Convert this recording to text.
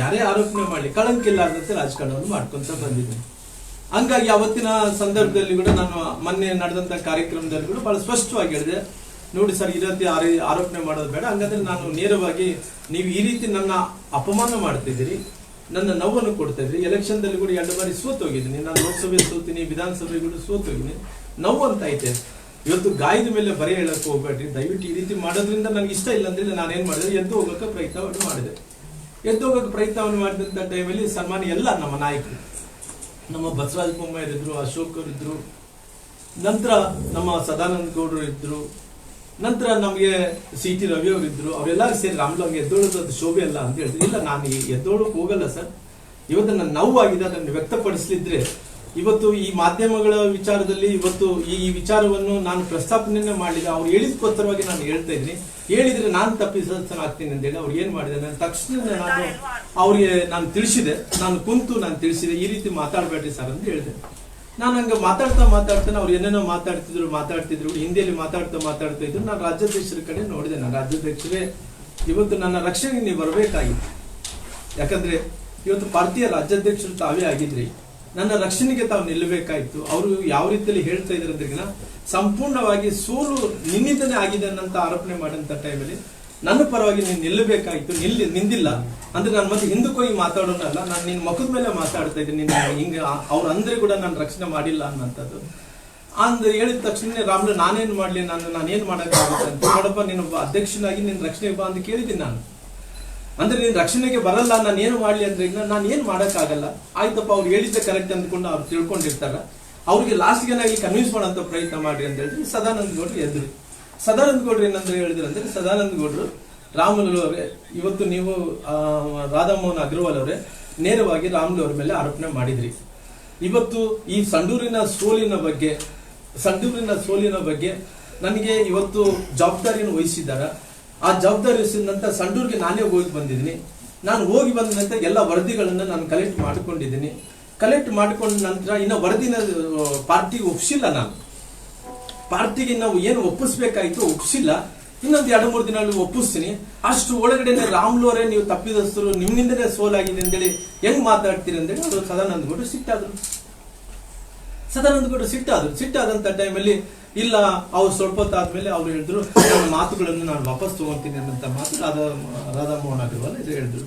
ಯಾರೇ ಆರೋಪಣೆ ಮಾಡಲಿ ಕಳಂಕ ಇಲ್ಲಾರ್ದಂತೆ ರಾಜಕಾರಣವನ್ನು ಮಾಡ್ಕೊಂತ ಬಂದಿದ್ದೀನಿ. ಹಂಗಾಗಿ ಅವತ್ತಿನ ಸಂದರ್ಭದಲ್ಲಿ ಕೂಡ ನಾನು ಮೊನ್ನೆ ನಡೆದಂತ ಕಾರ್ಯಕ್ರಮದಲ್ಲಿ ಕೂಡ ಬಹಳ ಸ್ಪಷ್ಟವಾಗಿ ಹೇಳಿದೆ. ನೋಡಿ ಸರ್, ಈ ರೀತಿ ಆರೋ ಆರೋಪಣೆ ಮಾಡೋದು ಬೇಡ. ಹಂಗಂದ್ರೆ ನಾನು ನೇರವಾಗಿ ನೀವು ಈ ರೀತಿ ನನ್ನ ಅಪಮಾನ ಮಾಡ್ತಿದ್ದೀರಿ ನನ್ನ ನೋವನ್ನು ಕೊಡ್ತಾ ಇದ್ರಿ ಎಲೆಕ್ಷನ್ದಲ್ಲಿ ಕೂಡ ಎರಡು ಬಾರಿ ಸೋತೋಗಿದ್ದೀನಿ ನಾನು ಲೋಕಸಭೆ ಸೋತೀನಿ ವಿಧಾನಸಭೆ ಕೂಡ ಸೋತೋಗಿದ್ದೀನಿ ನೋವು ಅಂತ ಐತೆ. ಇವತ್ತು ಗಾಯದ ಮೇಲೆ ಬರೆ ಹೇಳಕ್ ಹೋಗ್ಬೇಡ್ರಿ. ದಯವಿಟ್ಟು ಈ ರೀತಿ ಮಾಡೋದ್ರಿಂದ ನನಗೆ ಇಷ್ಟ ಇಲ್ಲ ಅಂದ್ರೆ ನಾನು ಏನ್ ಮಾಡಿದೆ? ಎದ್ದು ಹೋಗಕ್ಕೆ ಪ್ರಯತ್ನ ಮಾಡಿದೆ. ಎದ್ದು ಪ್ರಯತ್ನ ಪ್ರಯತ್ನವನ್ನು ಮಾಡಿದಂಥ ಟೈಮಲ್ಲಿ ಸನ್ಮಾನ ಎಲ್ಲ ನಮ್ಮ ನಾಯಕರು. ನಮ್ಮ ಬಸವರಾಜ ಬೊಮ್ಮಾಯಿರಿದ್ರು ಅಶೋಕರಿದ್ದರು ನಂತರ ನಮ್ಮ ಸದಾನಂದ ಗೌಡರು ಇದ್ದರು ನಂತರ ನಮಗೆ ಸಿ ಟಿ ರವಿ ಅವರು ಇದ್ರು. ಅವರೆಲ್ಲ ಸೇರಿ ರಾಮ್ಲಾಗ್ ಎದ್ದೋಳೋದು ಶೋಭೆ ಅಲ್ಲ ಅಂತ ಹೇಳಿದ್ರು ಇಲ್ಲ, ನಾನು ಈ ಎದ್ದೋಳಕ್ ಹೋಗಲ್ಲ ಸರ್. ಇವತ್ತು ನನ್ನ ನೋವಾಗಿದೆ ಅದನ್ನು ವ್ಯಕ್ತಪಡಿಸಲಿದ್ರೆ ಇವತ್ತು ಈ ಮಾಧ್ಯಮಗಳ ವಿಚಾರದಲ್ಲಿ ಇವತ್ತು ಈ ವಿಚಾರವನ್ನು ನಾನು ಪ್ರಸ್ತಾಪನೆಯನ್ನ ಮಾಡಲಿಲ್ಲ ಅವ್ರು ಹೇಳಿದಕ್ಕೋಸ್ಕರವಾಗಿ ನಾನು ಹೇಳ್ತಾ ಇದ್ದೀನಿ. ಹೇಳಿದ್ರೆ ನಾನು ತಪ್ಪಿಸಲಾಗ್ತೀನಿ ಅಂತ ಹೇಳಿ ಅವ್ರು ಏನ್ ಮಾಡಿದೆ ನಾನು ತಕ್ಷಣ ನಾನು ಅವ್ರಿಗೆ ನಾನು ತಿಳಿಸಿದೆ. ನಾನು ಕುಂತು ನಾನು ತಿಳಿಸಿದೆ. ಈ ರೀತಿ ಮಾತಾಡಬೇಡ್ರಿ ಸರ್ ಅಂತ ಹೇಳಿದೆ. ನಾನು ಹಂಗ ಮಾತಾಡ್ತಾ ಮಾತಾಡ್ತಾನೆ ಅವ್ರು ಏನೇನೋ ಮಾತಾಡ್ತಿದ್ರು ಮಾತಾಡ್ತಿದ್ರು. ಹಿಂದಿಯಲ್ಲಿ ಮಾತಾಡ್ತಾ ಮಾತಾಡ್ತಾ ಇದ್ರು. ನಾನು ರಾಜ್ಯಾಧ್ಯಕ್ಷರ ಕಡೆ ನೋಡಿದೆ. ನಾನು ರಾಜ್ಯಾಧ್ಯಕ್ಷರೇ, ಇವತ್ತು ನನ್ನ ರಕ್ಷಣೆಗೆ ನೀವು ಬರಬೇಕಾಗಿತ್ತು. ಯಾಕಂದ್ರೆ ಇವತ್ತು ಭಾರತೀಯ ರಾಜ್ಯಾಧ್ಯಕ್ಷರು ತಾವೇ ಆಗಿದ್ರಿ. ನನ್ನ ರಕ್ಷಣೆಗೆ ತಾವು ನಿಲ್ಲಬೇಕಾಯ್ತು. ಅವರು ಯಾವ ರೀತಿಯಲ್ಲಿ ಹೇಳ್ತಾ ಇದ್ರು ಅಂದ್ರಿಗಿನ ಸಂಪೂರ್ಣವಾಗಿ ಸೋಲು ನಿನ್ನಿಂದನೇ ಆಗಿದೆ ಅನ್ನಂತ ಆರೋಪಣೆ ಮಾಡಿದಂಥ ಟೈಮಲ್ಲಿ ನನ್ನ ಪರವಾಗಿ ನೀನು ನಿಲ್ಲಬೇಕಾಯ್ತು, ನಿಲ್ಲಿ, ನಿಂದಿಲ್ಲ. ಅಂದ್ರೆ ನಾನು ಮತ್ತೆ ಹಿಂದಕ್ಕೆ ಹೋಗಿ ಮಾತಾಡೋನಲ್ಲ ನಾನು ನಿನ್ನ ಮುಖದ ಮೇಲೆ ಮಾತಾಡ್ತಾ ಇದ್ದೀನಿ, ನಿನ್ನ ಹಿಂಗೆ ಅವ್ರು ಅಂದ್ರೆ ಕೂಡ ನಾನು ರಕ್ಷಣೆ ಮಾಡಿಲ್ಲ ಅನ್ನೋಂಥದ್ದು ಅಂದ್ರೆ ಹೇಳಿದ ತಕ್ಷಣ ರಾಮ್ಲು ನಾನೇನು ಮಾಡ್ಲಿ, ನಾನು, ನಾನೇನು ಮಾಡೋಕ್ಕಾಗುತ್ತೆ ಅಂತ. ನೋಡಪ್ಪ, ನೀನೊಬ್ಬ ಅಧ್ಯಕ್ಷನಾಗಿ ನಿನ್ನ ರಕ್ಷಣೆ ಬಾ ಅಂತ ಕೇಳಿದ್ದೀನಿ ನಾನು. ಅಂದ್ರೆ ನೀನು ರಕ್ಷಣೆಗೆ ಬರಲ್ಲ, ನಾನು ಏನು ಮಾಡಲಿ ಅಂದ್ರೆ ಈಗ ನಾನು ಏನು ಮಾಡೋಕ್ಕಾಗಲ್ಲ. ಆಯ್ತಪ್ಪ, ಅವ್ರು ಹೇಳಿದ್ದೆ ಕರೆಕ್ಟ್ ಅಂದ್ಕೊಂಡು ಅವ್ರು ತಿಳ್ಕೊಂಡಿರ್ತಾರ. ಅವ್ರಿಗೆ ಲಾಸ್ಟ್ಗೆ ಏನಾಗಿ ಕನ್ವಿನ್ಸ್ ಮಾಡೋಂಥ ಪ್ರಯತ್ನ ಮಾಡಿ ಅಂತ ಹೇಳಿದ್ರೆ ಸದಾನಂದ ಗೌಡ್ರು ಎದ್ರು. ಸದಾನಂದ ಗೌಡ್ರು ಏನಂದ್ರೆ ಹೇಳಿದ್ರು ಅಂದ್ರೆ ಸದಾನಂದ ಗೌಡ್ರು ರಾಮುಲು ಅವರೇ, ಇವತ್ತು ನೀವು ರಾಧಾಮೋಹನ್ ಅಗ್ರವಾಲ್ ಅವರೇ, ನೇರವಾಗಿ ರಾಮುಲು ಅವ್ರ ಮೇಲೆ ಆರೋಪಣೆ ಮಾಡಿದ್ರಿ. ಇವತ್ತು ಈ ಸಂಡೂರಿನ ಸೋಲಿನ ಬಗ್ಗೆ, ಸಂಡೂರಿನ ಸೋಲಿನ ಬಗ್ಗೆ ನನಗೆ ಇವತ್ತು ಜವಾಬ್ದಾರಿಯನ್ನು ವಹಿಸಿದ್ದಾರ? ಆ ಜವಾಬ್ದಾರಿ ವಹಿಸಿದಂತ ಸಂಡೂರ್ಗೆ ನಾನೇ ಹೋಗಿ ಬಂದಿದ್ದೀನಿ. ನಾನು ಹೋಗಿ ಬಂದ ನಂತರ ಎಲ್ಲ ವರದಿಗಳನ್ನು ನಾನು ಕಲೆಕ್ಟ್ ಮಾಡ್ಕೊಂಡಿದ್ದೀನಿ. ಕಲೆಕ್ಟ್ ಮಾಡ್ಕೊಂಡ ನಂತರ ಇನ್ನು ವರದಿನ ಪಾರ್ಟಿಗೆ ಒಪ್ಸಿಲ್ಲ ನಾನು. ಪಾರ್ಟಿಗೆ ನಾವು ಏನು ಒಪ್ಪಿಸ್ಬೇಕಾಯ್ತು ಒಪ್ಸಿಲ್ಲ. ಇನ್ನೊಂದು ಎರಡು ಮೂರು ದಿನ ಒಪ್ಪಿಸ್ತೀನಿ. ಅಷ್ಟು ಒಳಗಡೆನೆ ರಾಮ್ ಲೋರೆ ನೀವು ತಪ್ಪಿದಸ್ತರು ನಿಮ್ಮಿಂದಲೇ ಸೋಲಾಗಿದೆ ಅಂತೇಳಿ ಹೆಂಗ್ ಮಾತಾಡ್ತೀರಿ ಅಂತೇಳಿ ಅವರು ಸದಾನಂದ ಸಿಟ್ಟಾದ್ರು. ಸದಾನಂದ ಗೌಡರು ಸಿಟ್ಟಾದ್ರು. ಸಿಟ್ಟಾದಂತ ಟೈಮಲ್ಲಿ ಇಲ್ಲ, ಅವ್ರು ಸ್ವಲ್ಪ ಹೊತ್ತಾದ್ಮೇಲೆ ಅವ್ರು ಹೇಳಿದ್ರು, ನನ್ನ ಮಾತುಗಳನ್ನು ನಾನು ವಾಪಸ್ ತಗೊಂತೀನಿ ಅನ್ನಂತ ಮಾತು ರಾಧಾ ರಾಧಾಮೋಹನ್ ಅಗರ್ವಾಲ್ ಇದು ಹೇಳಿದ್ರು.